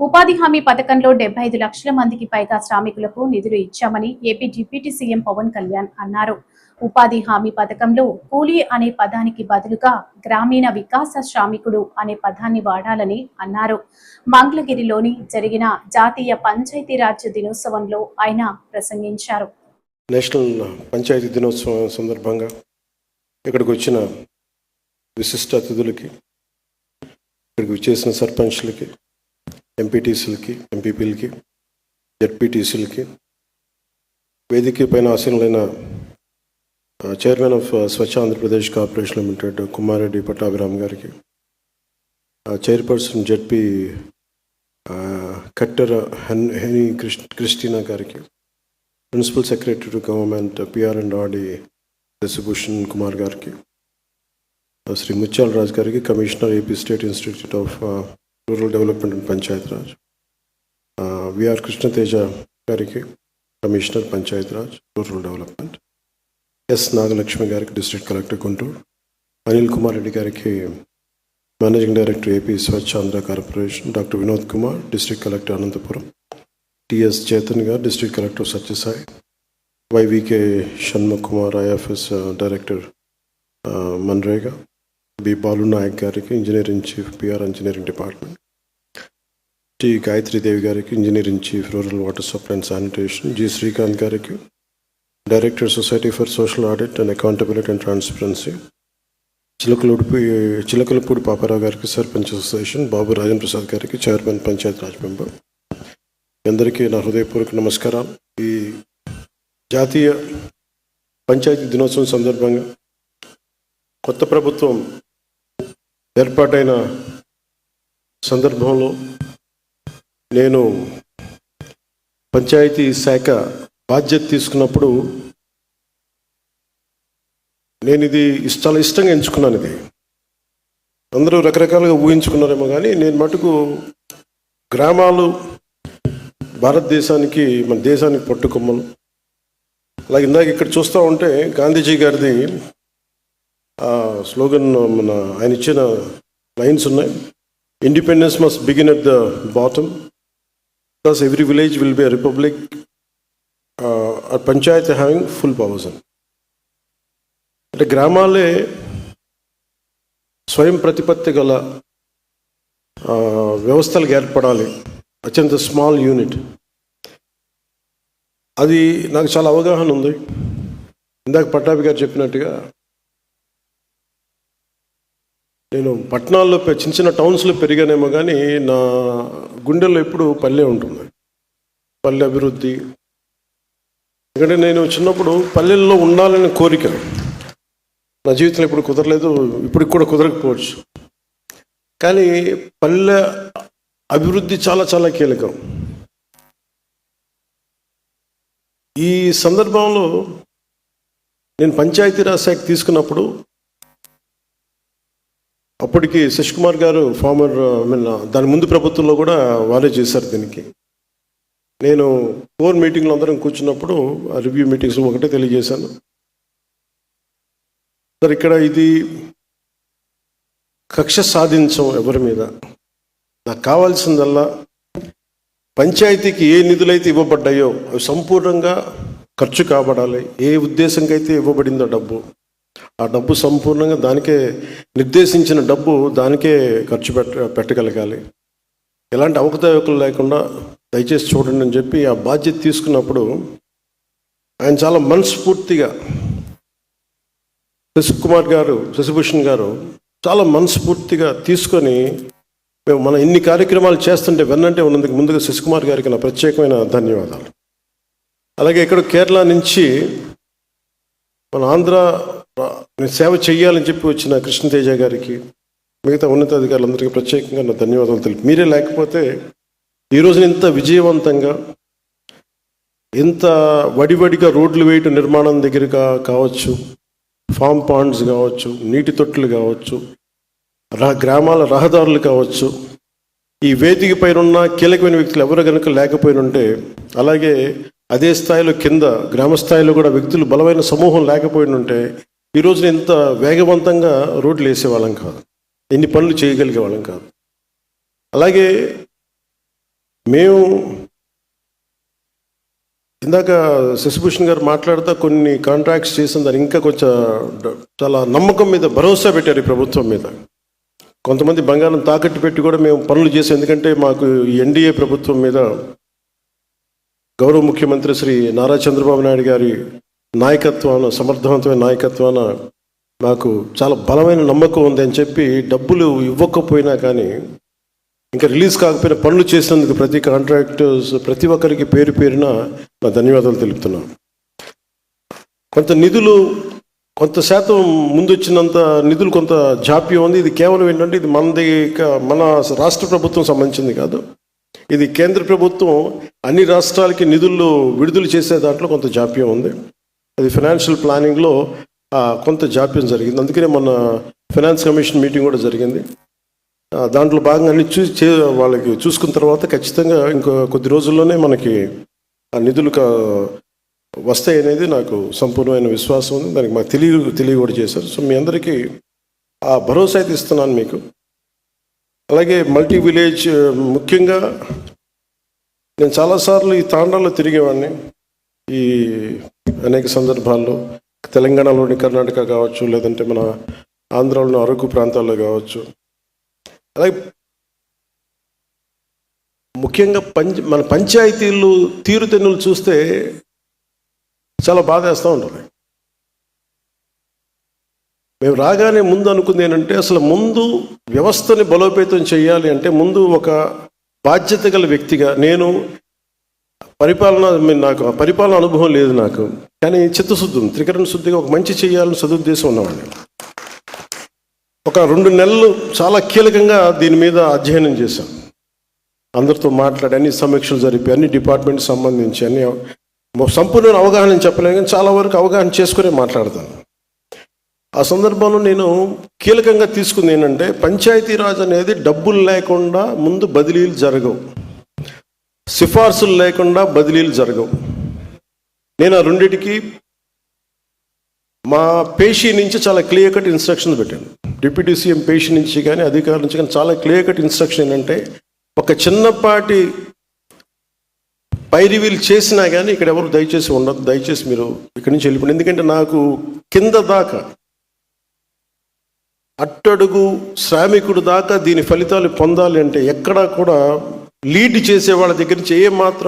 ఉపాధి హామీ పథకంలో డెబ్బై ఐదు లక్షల మందికి పైగా శ్రామికులకు నిధులు ఇచ్చామని AP deputy CM Pawan Kalyan అన్నారు. ఉపాధి హామీ పథకంలో కూలీ అనే పదానికి బదులుగా గ్రామీణ వికాస శ్రామికుడు అనే పదాన్ని వాడాలని అన్నారు. మంగళగిరిలోని జరిగిన జాతీయ పంచాయతీరాజ్ దినోత్సవంలో ఆయన ప్రసంగించారు. నేషనల్ పంచాయతీ దినోత్సవం సందర్భంగా ఇక్కడికి వచ్చిన విశిష్ట అతిథులకి ఇక్కడికి వచ్చేసిన సర్పంచ్లకి ఎంపీటీసీలకి ఎంపీపీలకి జడ్పీటీసీలకి వేదిక పైన ఆసీనులైన ఆ, chairman of uh, Swachh Andhra Pradesh corporation limited Kumareddy Pattabhiram గారికి ఆ, chairperson ZP uh, Kattera hen Henny Chris Christina గారికి principal secretary to government PR and RD Sasibhushan Kumar గారికి శ్రీ ముత్యాల రాజ్ గారికి commissioner AP state institute of rural development and panchayat raj. VR Krishna Teja గారికి commissioner panchayat raj rural development. S Nagalakshmi గారికి district collector Guntur. Anil Kumar Reddy గారికి managing director AP Swachh Andhra corporation. Doctor Vinod Kumar district collector Anantapur. TS Chetan garu district collector Sathya Sai. YVK Shanmukh Kumar IFS director MNREGA. B. Balu Naik గారికి engineering chief PR engineering department. T. Gayathri Devi గారికి engineering chief rural water supply and sanitation. G. Srikanth గారికి director society for social audit and accountability and transparency. Chilakaludipi Chilakalapudi Paparao గారికి sarpanch association. Babu Rajendra Prasad గారికి chairman Panchayat Raj member. అందరికీ నా హృదయపూర్వక నమస్కారాలు. ఈ జాతీయ పంచాయతీ దినోత్సవం సందర్భంగా కొత్త ప్రభుత్వం ఏర్పాటైన సందర్భంలో నేను పంచాయతీ శాఖ బాధ్యత తీసుకున్నప్పుడు నేను ఇది చాలా ఇష్టంగా ఎంచుకున్నాను ఇది. అందరూ రకరకాలుగా ఊహించుకున్నారేమో కానీ నేను మటుకు గ్రామాలు భారతదేశానికి మన దేశానికి పట్టుకొమ్మలు. అలాగే ఇందాక ఇక్కడ చూస్తూ ఉంటే గాంధీజీ గారిది స్లోగన్ మన ఆయన ఇచ్చిన లైన్స్ ఉన్నాయి. Independence must begin at the bottom plus every village will be republic panchayat having full powers అని అంటే గ్రామాలే స్వయం ప్రతిపత్తి గల వ్యవస్థలకు ఏర్పడాలి. అత్యంత స్మాల్ యూనిట్ అది నాకు చాలా అవగాహన ఉంది. ఇందాక పట్టాభి గారు చెప్పినట్టుగా నేను పట్టణాల్లో చిన్న చిన్న టౌన్స్లో పెరిగానేమో కానీ నా గుండెల్లో ఎప్పుడు పల్లె ఉంటుంది. పల్లె అభివృద్ధి. ఎందుకంటే నేను చిన్నప్పుడు పల్లెల్లో ఉండాలని కోరిక. నా జీవితంలో ఇప్పుడు కుదరలేదు ఇప్పుడు కూడా కుదరకపోవచ్చు. కానీ పల్లె అభివృద్ధి చాలా చాలా కీలకం. ఈ సందర్భంలో నేను పంచాయతీరాజ్ శాఖ తీసుకున్నప్పుడు అప్పటికి శశికుమార్ గారు ఫార్మర్ ఐ మీన్ దాని ముందు ప్రభుత్వంలో కూడా వారే చేశారు దీనికి. నేను ఫోర్ మీటింగ్లో అందరం కూర్చున్నప్పుడు ఆ రివ్యూ మీటింగ్స్ ఒకటే తెలియజేశాను. సార్ ఇక్కడ ఇది కక్ష సాధించం ఎవరి మీద? నాకు కావాల్సిందల్లా పంచాయతీకి ఏ నిధులైతే ఇవ్వబడ్డాయో అవి సంపూర్ణంగా ఖర్చు కాబడాలి. ఏ ఉద్దేశంకైతే ఇవ్వబడిందో డబ్బు. ఆ డబ్బు సంపూర్ణంగా దానికే నిర్దేశించిన డబ్బు దానికే ఖర్చు పెట్ట పెట్టగలగాలి. ఎలాంటి అవకతవకలు లేకుండా దయచేసి చూడండి అని చెప్పి ఆ బాధ్యత తీసుకున్నప్పుడు ఆయన చాలా మనస్ఫూర్తిగా శశికుమార్ గారు శశిభూషణ్ గారు చాలా మనస్ఫూర్తిగా తీసుకొని మేము మన ఇన్ని కార్యక్రమాలు చేస్తుంటే వెన్నంటే ఉన్నందుకు ముందుగా శశికుమార్ గారికి నా ప్రత్యేకమైన ధన్యవాదాలు. అలాగే ఇక్కడ కేరళ నుంచి మన ఆంధ్ర నేను సేవ చేయాలని చెప్పి వచ్చిన కృష్ణతేజ గారికి మిగతా ఉన్నతాధికారులందరికీ ప్రత్యేకంగా నా ధన్యవాదాలు తెలుపు మీరే లేకపోతే ఈ రోజున ఇంత విజయవంతంగా ఇంత వడివడిగా రోడ్లు వేయటం నిర్మాణం దగ్గరగా కావచ్చు ఫామ్ పాండ్స్ కావచ్చు నీటి తొట్లు కావచ్చు రా గ్రామాల రహదారులు కావచ్చు ఈ వేదిక పైన ఉన్న కీలకమైన వ్యక్తులు ఎవరు కనుక లేకపోయిన ఉంటే అలాగే అదే స్థాయిలో కింద గ్రామ స్థాయిలో కూడా వ్యక్తులు బలమైన సమూహం లేకపోయినుంటే ఈరోజు ఈ రోజున ఇంత వేగవంతంగా రోడ్లు వేసేవాళ్ళం కాదు. ఎన్ని పనులు చేయగలిగే వాళ్ళం కాదు. అలాగే మేము ఇందాక శశిభూషణ్ గారు మాట్లాడుతూ కొన్ని కాంట్రాక్ట్స్ చేసిన దాన్ని ఇంకా కొంచెం చాలా నమ్మకం మీద భరోసా పెట్టారు ఈ ప్రభుత్వం మీద. కొంతమంది బంగారం తాకట్టు పెట్టి కూడా మేము పనులు చేసాం ఎందుకంటే మాకు ఎన్డీఏ ప్రభుత్వం మీద గౌరవ ముఖ్యమంత్రి శ్రీ నారా చంద్రబాబు నాయుడు గారి నాయకత్వాన సమర్థవంతమైన నాయకత్వాన నాకు చాలా బలమైన నమ్మకం ఉంది అని చెప్పి డబ్బులు ఇవ్వకపోయినా కానీ ఇంకా రిలీజ్ కాకపోయినా పనులు చేసినందుకు ప్రతి కాంట్రాక్టర్స్ ప్రతి ఒక్కరికి పేరు పేరున నా ధన్యవాదాలు తెలుపుతున్నాను. కొంత నిధులు కొంత శాతం ముందు వచ్చినంత నిధులు కొంత జాప్యం ఉంది. ఇది కేవలం ఏంటంటే ఇది మనది మన రాష్ట్ర ప్రభుత్వం సంబంధించింది కాదు. ఇది కేంద్ర ప్రభుత్వం అన్ని రాష్ట్రాలకి నిధులు విడుదల చేసే దాంట్లో కొంత జాప్యం ఉంది. అది ఫైనాన్షియల్ ప్లానింగ్లో కొంత జాప్యం జరిగింది. అందుకనే మన ఫైనాన్స్ కమిషన్ మీటింగ్ కూడా జరిగింది. దాంట్లో భాగంగా అన్ని చూసి చే వాళ్ళకి చూసుకున్న తర్వాత ఖచ్చితంగా ఇంకో కొద్ది రోజుల్లోనే మనకి ఆ నిధులు కా- వస్తాయి అనేది నాకు సంపూర్ణమైన విశ్వాసం ఉంది. దానికి మాకు తెలియ తెలియ కూడా చేశారు. సో మీ అందరికీ ఆ భరోసా అయితే ఇస్తున్నాను మీకు. అలాగే మల్టీ విలేజ్ ముఖ్యంగా నేను చాలాసార్లు ఈ తాండాలో తిరిగేవాడిని. ఈ అనేక సందర్భాల్లో తెలంగాణలోని కర్ణాటక కావచ్చు లేదంటే మన ఆంధ్రాలోని అరకు ప్రాంతాల్లో కావచ్చు. అలాగే ముఖ్యంగా పంచ మన పంచాయతీలు తీరుతెన్నులు చూస్తే చాలా బాధేస్తూ ఉంటుంది మేము రాగానే ముందు అనుకుంది ఏంటంటే అసలు ముందు వ్యవస్థని బలోపేతం చేయాలి అంటే ముందు ఒక బాధ్యత గల వ్యక్తిగా నేను పరిపాలన నాకు ఆ పరిపాలన అనుభవం లేదు నాకు. కానీ చిత్తశుద్ధి త్రికరణ శుద్ధిగా ఒక మంచి చేయాలని సదుద్దేశం ఉన్నవాడిని ఒక రెండు నెలలు చాలా కీలకంగా దీని మీద అధ్యయనం చేశాం అందరితో మాట్లాడి అన్ని సమీక్షలు జరిపి అన్ని డిపార్ట్మెంట్ సంబంధించి అన్ని సంపూర్ణ అవగాహన చెప్పలేము కానీ చాలా వరకు అవగాహన చేసుకునే మాట్లాడతాను. ఆ సందర్భంలో నేను కీలకంగా తీసుకుంది ఏంటంటే పంచాయతీరాజ్ అనేది డబ్బులు లేకుండా ముందు బదిలీలు జరగవు. సిఫార్సులు లేకుండా బదిలీలు జరగవు. నేను ఆ రెండింటికి మా పేషీ నుంచి చాలా క్లియర్ కట్ ఇన్స్ట్రక్షన్స్ పెట్టాను. డిప్యూటీ సీఎం పేషీ నుంచి కానీ అధికారుల నుంచి కానీ చాలా క్లియర్ కట్ ఇన్స్ట్రక్షన్ ఏంటంటే ఒక చిన్నపాటి పై రివీల్ చేసినా కానీ ఇక్కడ ఎవరు దయచేసి ఉండదు దయచేసి మీరు ఇక్కడి నుంచి వెళ్ళిపోండి. ఎందుకంటే నాకు కింద దాకా అట్టడుగు శ్రామికుడు దాకా దీని ఫలితాలు పొందాలి అంటే ఎక్కడా కూడా లీడ్ చేసే వాళ్ళ దగ్గర నుంచి ఏ మాత్రం